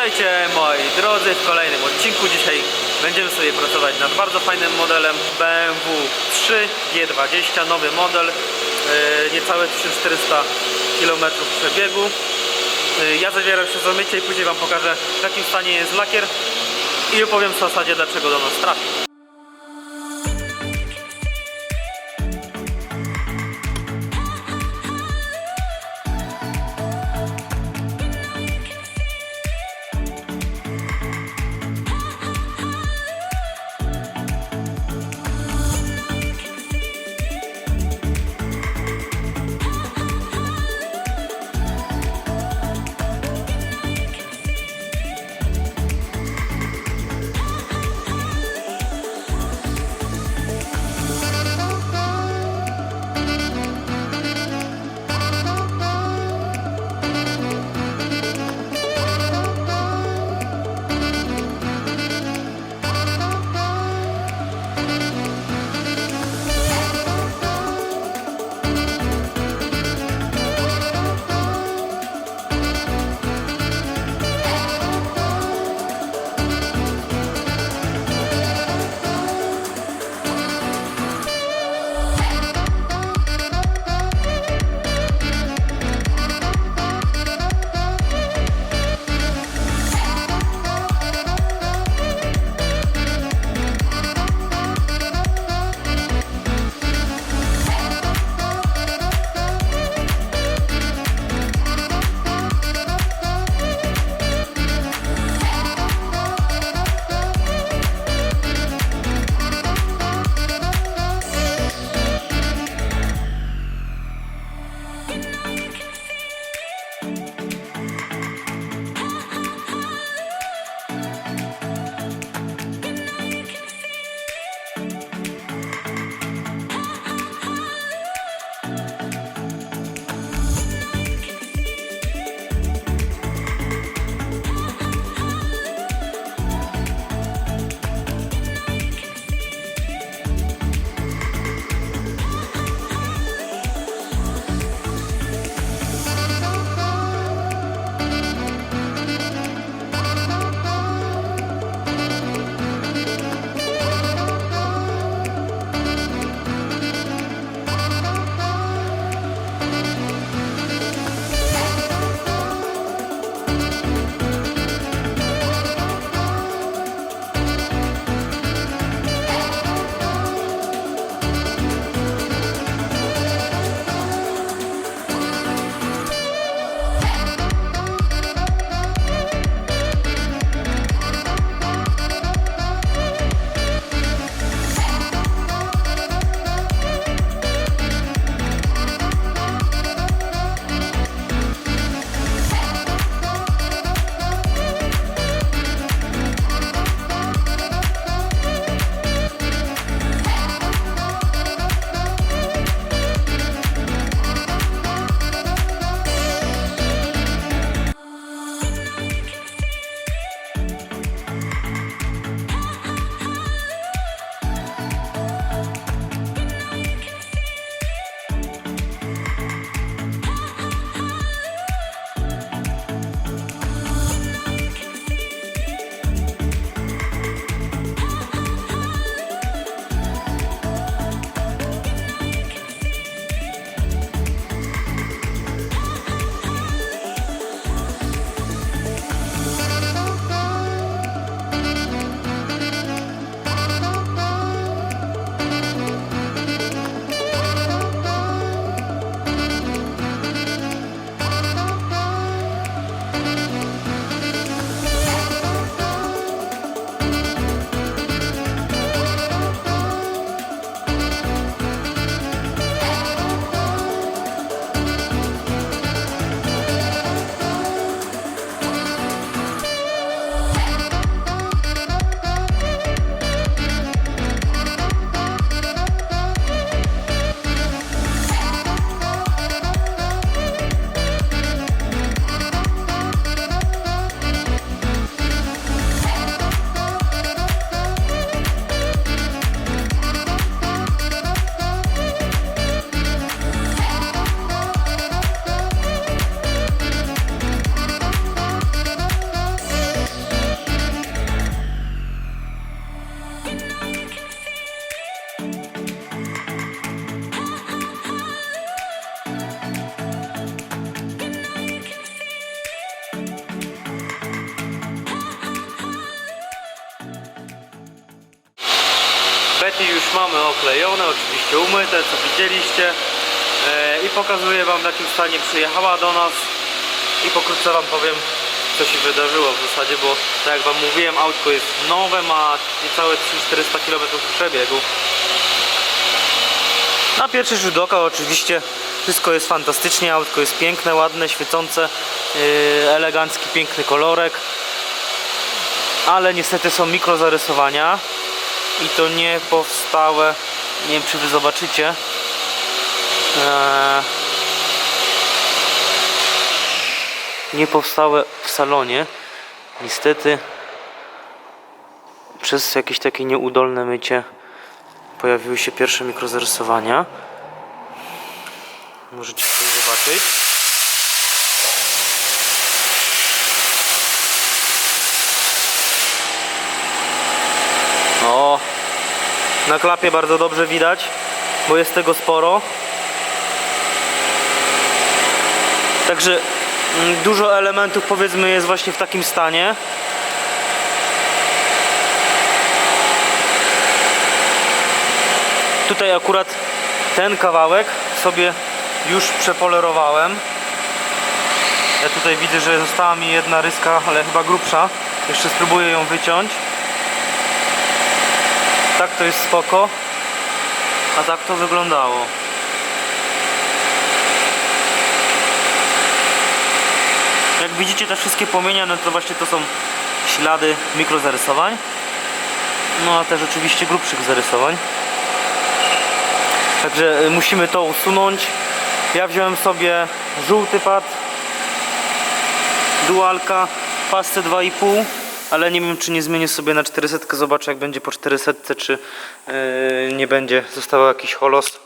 Witajcie moi drodzy w kolejnym odcinku. Dzisiaj będziemy sobie pracować nad bardzo fajnym modelem BMW 3 G20, nowy model, yy, niecałe 1400 km przebiegu. Yy, Ja zabieram się za mycie i później Wam pokażę w jakim stanie jest lakier i opowiem w zasadzie dlaczego do nas trafił. Mamy oklejone, oczywiście umyte, co widzieliście. E, I pokazuję Wam w jakim stanie przyjechała do nas. I pokrótce Wam powiem, co się wydarzyło w zasadzie, bo tak jak Wam mówiłem, autko jest nowe, ma niecałe 1400 km przebiegu. Na pierwszy rzut oka oczywiście wszystko jest fantastycznie, autko jest piękne, ładne, świecące, yy, elegancki, piękny kolorek. Ale niestety są mikrozarysowania i to nie powstałe, nie wiem czy Wy zobaczycie. Eee, nie powstałe w salonie. Niestety przez jakieś takie nieudolne mycie pojawiły się pierwsze mikrozarysowania. Możecie sobie zobaczyć. O, na klapie bardzo dobrze widać, bo jest tego sporo. Także mm, dużo elementów powiedzmy jest właśnie w takim stanie. Tutaj akurat ten kawałek sobie już przepolerowałem. Ja tutaj widzę, że została mi jedna ryska, ale chyba grubsza. Jeszcze spróbuję ją wyciąć. To jest spoko. A tak to wyglądało. Jak widzicie te wszystkie płomienia, no to właśnie to są ślady mikrozarysowań. No a też oczywiście grubszych zarysowań. Także y, musimy to usunąć. Ja wziąłem sobie żółty pad, dualka, pastę 2,5, ale nie wiem czy nie zmienię sobie na 400. Zobaczę jak będzie po 400, czy yy, nie będzie został jakiś holos.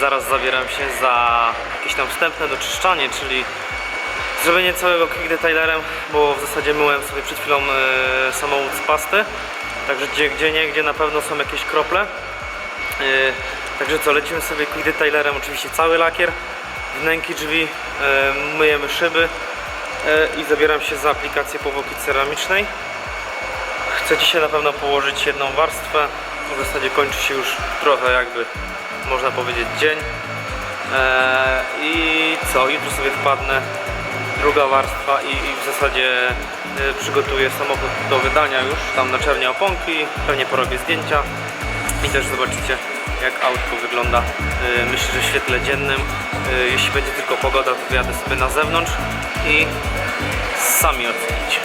Zaraz zabieram się za jakieś tam wstępne doczyszczanie, czyli zrobienie całego quick detailerem, bo w zasadzie myłem sobie przed chwilą e, samochód z pasty. Także gdzie, gdzie nie, gdzie na pewno są jakieś krople. E, także co, lecimy sobie quick detailerem, oczywiście cały lakier, wnęki drzwi, e, myjemy szyby i zabieram się za aplikację powłoki ceramicznej. Chcę dzisiaj na pewno położyć jedną warstwę. W zasadzie kończy się już trochę jakby można powiedzieć dzień. Eee, I co? Jutro sobie wpadnę. Druga warstwa i, i w zasadzie e, przygotuję samochód do wydania już tam na czernie oponki. Pewnie porobię zdjęcia i też zobaczycie jak autko wygląda. E, Myślę, że w świetle dziennym. E, Jeśli będzie tylko pogoda, to wyjadę sobie na zewnątrz i sami ocenicie.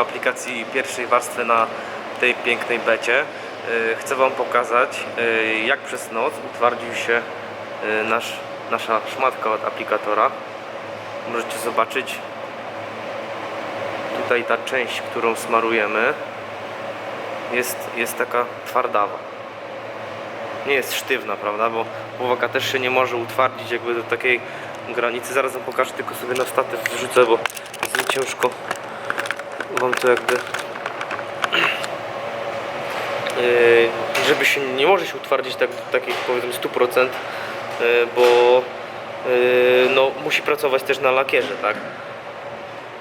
Aplikacji pierwszej warstwy na tej pięknej becie. Yy, Chcę Wam pokazać, yy, jak przez noc utwardził się yy, nasz, nasza szmatka od aplikatora. Możecie zobaczyć tutaj ta część, którą smarujemy jest, jest taka twardawa. Nie jest sztywna, prawda? Bo powłoka też się nie może utwardzić jakby do takiej granicy. Zaraz wam pokażę, tylko sobie na statyw wrzucę, bo jest mi ciężko wam to jakby Yy, żeby się nie może się utwardzić tak takich powiedzmy 100%, yy, bo yy, no, musi pracować też na lakierze, tak?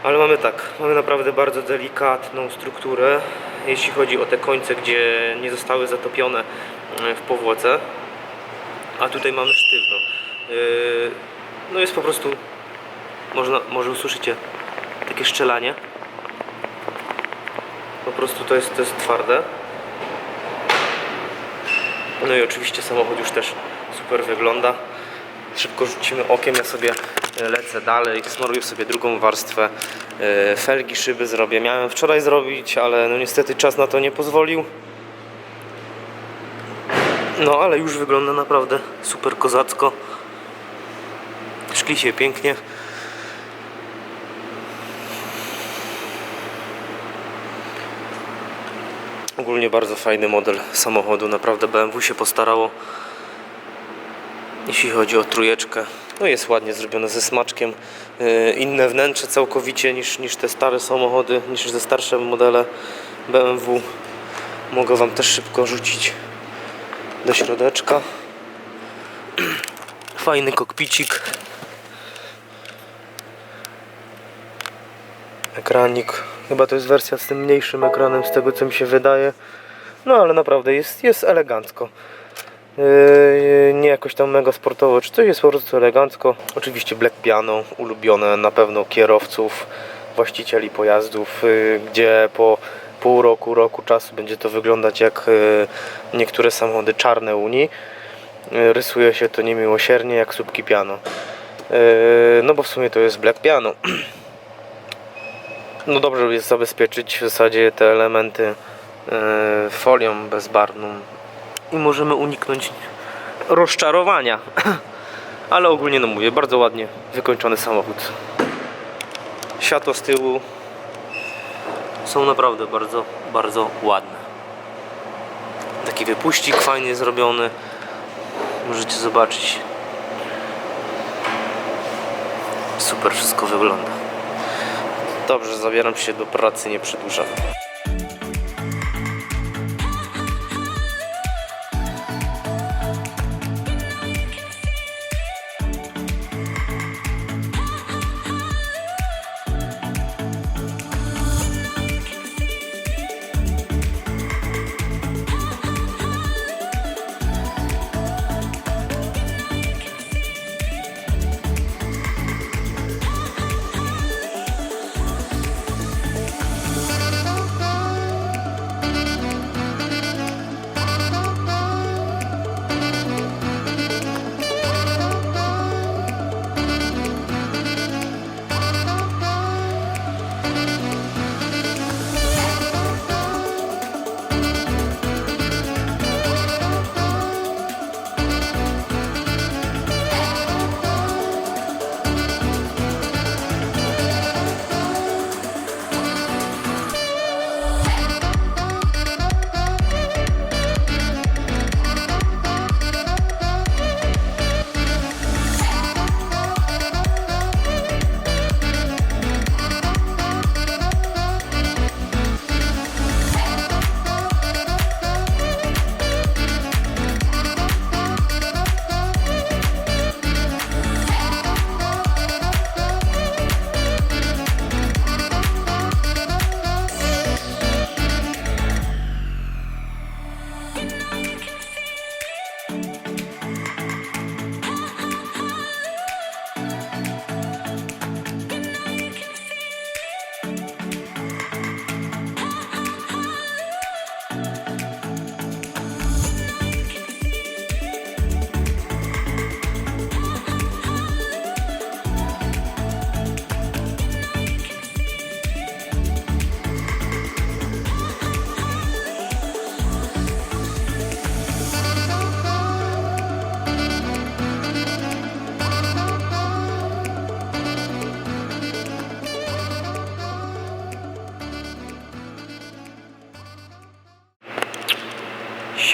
Ale mamy tak, mamy naprawdę bardzo delikatną strukturę, jeśli chodzi o te końce, gdzie nie zostały zatopione w powłoce, a tutaj mamy sztywno. No jest po prostu, można, może usłyszycie takie szczelanie. Po prostu to jest, to jest twarde. No i oczywiście samochód już też super wygląda. Szybko rzucimy okiem, ja sobie e, lecę dalej, smaruję sobie drugą warstwę e, felgi, szyby zrobię. Miałem wczoraj zrobić, ale no niestety czas na to nie pozwolił. No ale już wygląda naprawdę super kozacko. Szkli się pięknie. Ogólnie bardzo fajny model samochodu, naprawdę BMW się postarało jeśli chodzi o trójeczkę. No jest ładnie zrobione ze smaczkiem. Yy, Inne wnętrze całkowicie niż, niż te stare samochody, niż te starsze modele BMW. Mogę Wam też szybko rzucić do środeczka. Fajny kokpicik. Ekranik. Chyba to jest wersja z tym mniejszym ekranem, z tego co mi się wydaje. No ale naprawdę jest, jest elegancko. Yy, nie jakoś tam mega sportowo, czy coś jest po prostu elegancko. Oczywiście Black Piano, ulubione na pewno kierowców, właścicieli pojazdów, yy, gdzie po pół roku, roku czasu będzie to wyglądać jak yy, niektóre samochody czarne Unii. Yy, Rysuje się to niemiłosiernie jak słupki piano. Yy, No bo w sumie to jest Black Piano. No dobrze jest zabezpieczyć w zasadzie te elementy yy, folią bezbarwną i możemy uniknąć rozczarowania. Ale ogólnie no mówię, bardzo ładnie wykończony samochód. Światło z tyłu są naprawdę bardzo, bardzo ładne. Taki wypuścik fajnie zrobiony. Możecie zobaczyć. Super wszystko wygląda. Dobrze, zabieram się do pracy, nie przedłużam.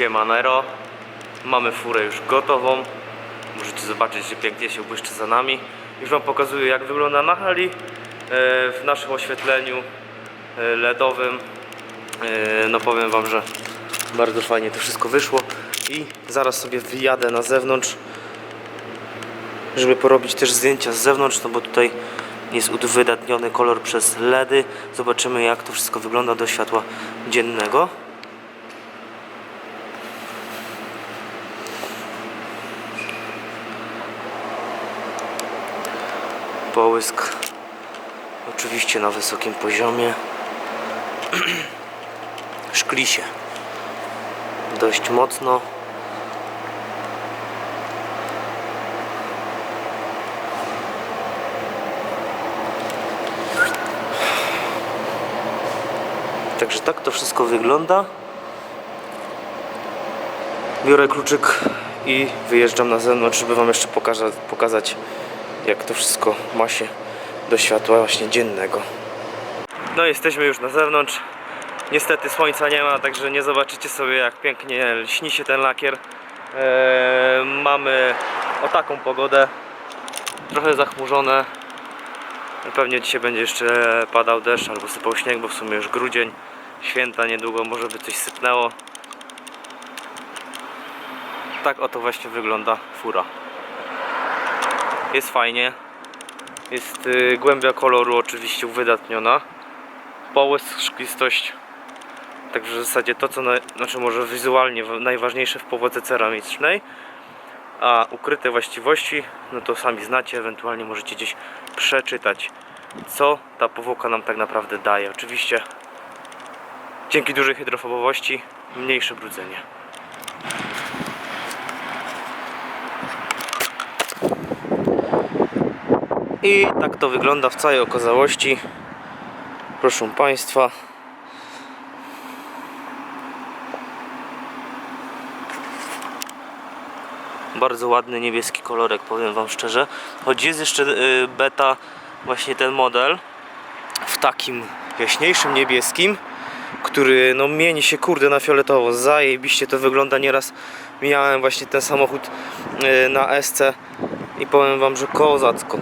Siemanero. Mamy furę już gotową. Możecie zobaczyć, że pięknie się błyszczy za nami. Już Wam pokazuję, jak wygląda na hali e, w naszym oświetleniu e, LEDowym. E, No powiem Wam, że bardzo fajnie to wszystko wyszło. I zaraz sobie wyjadę na zewnątrz, żeby porobić też zdjęcia z zewnątrz, no bo tutaj jest uwydatniony kolor przez LEDy. Zobaczymy, jak to wszystko wygląda do światła dziennego. Połysk oczywiście na wysokim poziomie. Szkli się dość mocno. Także tak to wszystko wygląda. Biorę kluczyk i wyjeżdżam na zewnątrz, żeby Wam jeszcze pokaza- pokazać, jak to wszystko ma się do światła właśnie dziennego. No jesteśmy już na zewnątrz. Niestety słońca nie ma, także nie zobaczycie sobie jak pięknie lśni się ten lakier. Eee, mamy o taką pogodę. Trochę zachmurzone. Pewnie dzisiaj będzie jeszcze padał deszcz albo sypał śnieg, bo w sumie już grudzień. Święta niedługo, może by coś sypnęło. Tak oto właśnie wygląda fura. Jest fajnie. Jest y, głębia koloru oczywiście uwydatniona. Połysk, szklistość. Także w zasadzie to co, na, znaczy może wizualnie najważniejsze w powłoce ceramicznej. A ukryte właściwości, no to sami znacie, ewentualnie możecie gdzieś przeczytać, co ta powłoka nam tak naprawdę daje. Oczywiście dzięki dużej hydrofobowości mniejsze brudzenie. I tak to wygląda w całej okazałości. Proszę Państwa. Bardzo ładny niebieski kolorek, powiem Wam szczerze. Choć jest jeszcze y, beta, właśnie ten model w takim jaśniejszym niebieskim, który no mieni się kurde na fioletowo. Zajebiście to wygląda. Nieraz miałem właśnie ten samochód y, na SC i powiem Wam, że kozacko.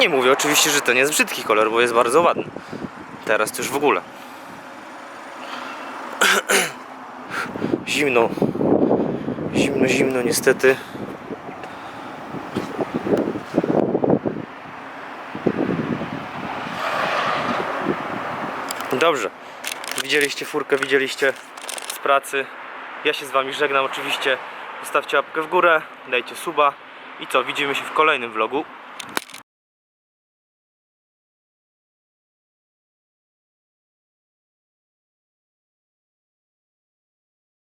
Nie mówię oczywiście, że to nie jest brzydki kolor, bo jest bardzo ładny. Teraz to już w ogóle. Zimno. Zimno, zimno niestety. Dobrze. Widzieliście furkę, widzieliście z pracy. Ja się z wami żegnam oczywiście. Zostawcie łapkę w górę, dajcie suba. I co, widzimy się w kolejnym vlogu.